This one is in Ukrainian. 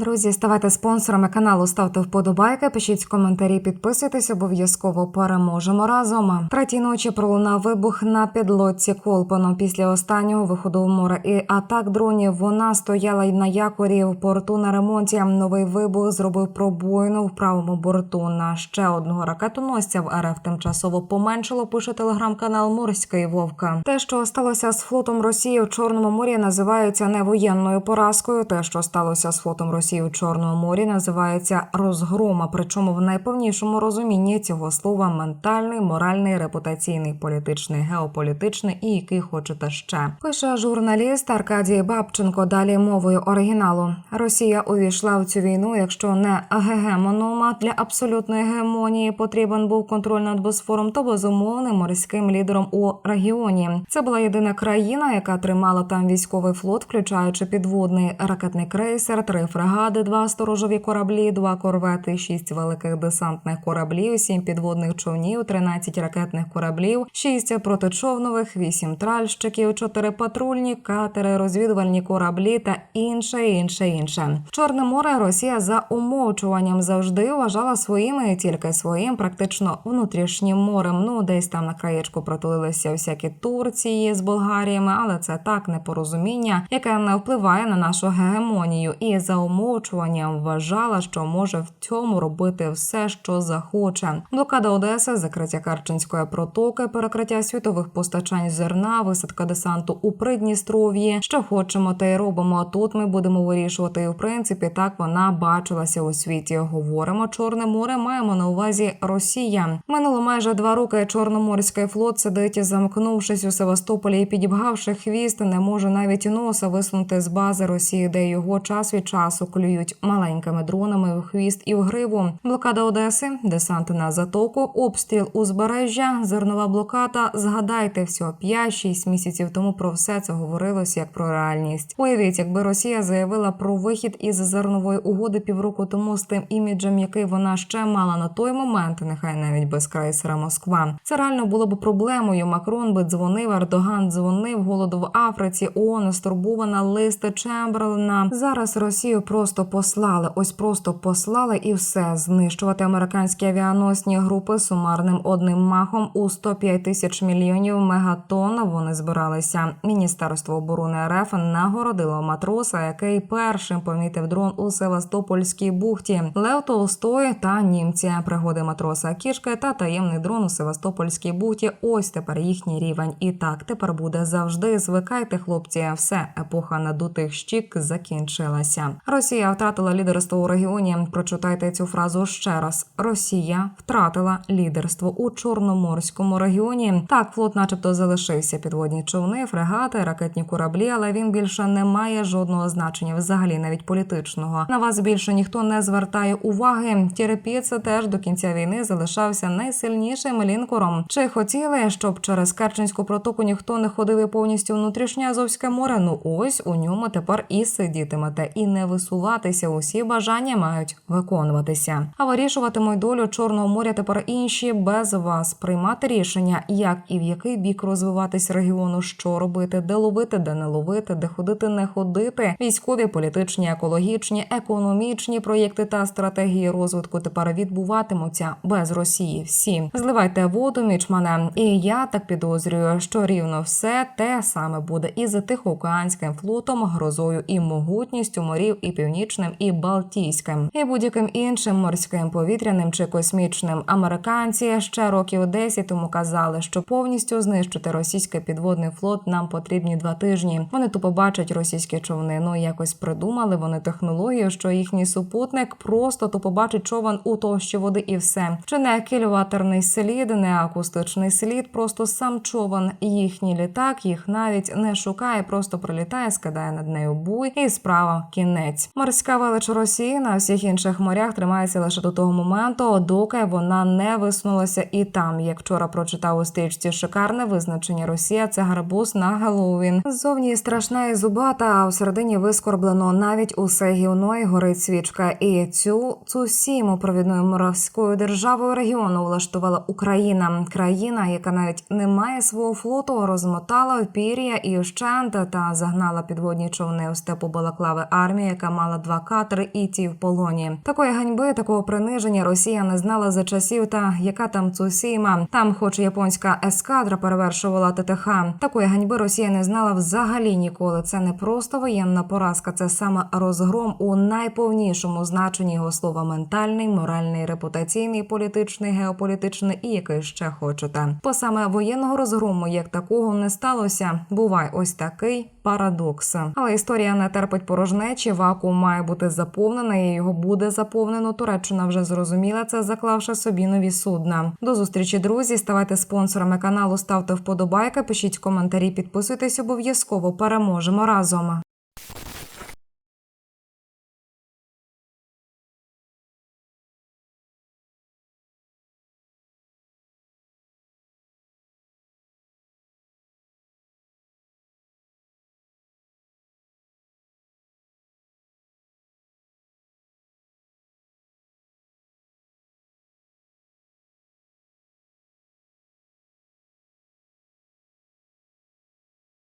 Друзі, ставайте спонсорами каналу, ставте вподобайки, пишіть коментарі, підписуйтесь, обов'язково переможемо разом. Третій ночі пролунав вибух на підлодці Колпану після останнього виходу в море і атак дронів. Вона стояла на якорі в порту на ремонті. Новий вибух зробив пробоїну в правому борту. На ще одного ракетоносця в РФ тимчасово поменшило. Пише телеграм-канал Морський Вовка. Те, що сталося з флотом Росії в Чорному морі, називається не воєнною поразкою. Те, що сталося з флотом Росії у Чорному морі, називається розгрома. Причому в найповнішому розумінні цього слова ментальний, моральний, репутаційний, політичний, геополітичний і який хочете ще. Пише журналіст Аркадій Бабченко. Далі мовою оригіналу. Росія увійшла в цю війну, якщо не гегемонома для абсолютної гегемонії потрібен був контроль над Босфором, то безумовним морським лідером у регіоні. Це була єдина країна, яка тримала там військовий флот, включаючи підводний ракетний крейсер, три фрегади, два сторожові кораблі, два корвети, шість великих десантних кораблів, сім підводних човнів, 13 ракетних кораблів, шість протичовнових, вісім тральщиків, чотири патрульні катери, розвідувальні кораблі та інше, інше, інше. Чорне море Росія за умовчуванням завжди вважала своїм і тільки своїм, практично внутрішнім морем. Ну десь там на краєчку протулилися всякі Турції з Болгаріями, але це так непорозуміння, яке не впливає на нашу гегемонію, і за умовчуванням вважала, що може в цьому робити все, що захоче. Блокада Одеси, закриття Карченської протоки, перекриття світових постачань зерна, висадка десанту у Придністров'ї. Що хочемо, те й робимо. А тут ми будемо вирішувати. І в принципі, так вона бачилася у світі. Говоримо Чорне море. Маємо на увазі Росія. Минуло майже два роки. Чорноморський флот сидить, замкнувшись у Севастополі і підібгавши хвіст, не може навіть носа висунути з бази Росії, де його час від часу клюють маленькими дронами в хвіст і в гриву. Блокада Одеси, десант на затоку, обстріл узбережжя, зернова блокада. Згадайте всього 5-6 місяців тому про все це говорилося як про реальність. Уявіть, якби Росія заявила про вихід із зернової угоди півроку тому з тим іміджем, який вона ще мала на той момент, нехай навіть без крейсера Москва. Це реально було б проблемою. Макрон би дзвонив, Ердоган дзвонив, голоду в Африці, ООН стурбована листа Чемберлена. Зараз Росію просто послали. Ось просто послали і все знищувати американські авіаносні групи сумарним одним махом у 105 тисяч мільйонів мегатонн. Вони збиралися. Міністерство оборони РФ нагородило матроса, який першим помітив дрон у Севастопольській бухті. Лев Толстой та німці. Пригоди матроса кішки та таємний дрон у Севастопольській бухті. Ось тепер їхній рівень. І так тепер буде завжди. Звикайте, хлопці. Все епоха надутих щік закінчилася. Росія втратила лідерство у регіоні. Прочитайте цю фразу ще раз. Росія втратила лідерство у Чорноморському регіоні. Так, флот, начебто, залишився підводні човни, фрегати, ракетні кораблі, але він більше не має жодного значення, взагалі навіть політичного. На вас більше ніхто не звертає уваги. Терпіться теж до кінця війни залишався найсильнішим лінкором. Чи хотіли, щоб через Керченську протоку ніхто не ходив і повністю внутрішнє Азовське море? Ну ось у ньому тепер і сидітимете, і не висуватися. Усі бажання мають виконуватися. А вирішуватимуть долю Чорного моря тепер інші без вас приймати рішення, як і в який бік розвиватись регіону, що робити, де ловити, де не ловити, де ходити, не ходити. Військові, політичні, екологічні, економічні проєкти та стратегії розвитку тепер відбуватимуться без Росії. Всі зливайте воду між мене. І я так підозрюю, що рівно все те саме буде і за Тихоокеанським флотом, грозою і могутністю морів, і північним, і Балтійським, і будь-яким іншим морським повітряним чи космічним. Американці ще років 10 тому казали, що повністю знищити російський підводний флот нам потрібні два тижні. Вони тупо бачать російські човни. Ну якось придумали вони технологію, що їхній супутник просто тупо бачить човен у товщі води, і все. Чи не кіловатерний слід, не акустичний слід, просто сам човен. Їхній літак їх навіть не шукає, просто прилітає, скидає над нею буй, і справа кінець. Морська велич Росії на всіх інших морях тримається лише до того моменту, доки вона не висунулася і там. Як вчора прочитав у стрічці шикарне визначення Росія це гарбуз на Геловін. Ззовні страшна і зубата, а всередині вискорблено навіть усе гівно і горить свічка. І цю цусіму провідною морською державою регіону влаштувала Україна, країна, яка навіть не має свого флоту, розмотала пір'я і вщент та загнала підводні човни у степу Балаклави армії, яка мала мала два катери і ті в полоні. Такої ганьби, такого приниження Росія не знала за часів. Та яка там Цусіма. Там, хоч японська ескадра перевершувала ТТХ. Такої ганьби Росія не знала взагалі ніколи. Це не просто воєнна поразка, це саме розгром у найповнішому значенні його слова ментальний, моральний, репутаційний, політичний, геополітичний і який ще хочете. Бо саме воєнного розгрому як такого не сталося. Бувай ось такий парадокс. Але історія не терпить порожнечі. Вакуум має бути заповнений. і Його буде заповнено. Туреччина вже зрозуміла це, заклавши собі нові судна. До зустрічі, друзі. Ставайте спонсорами каналу, ставте вподобайки, пишіть коментарі, підписуйтесь обов'язково. Переможемо разом.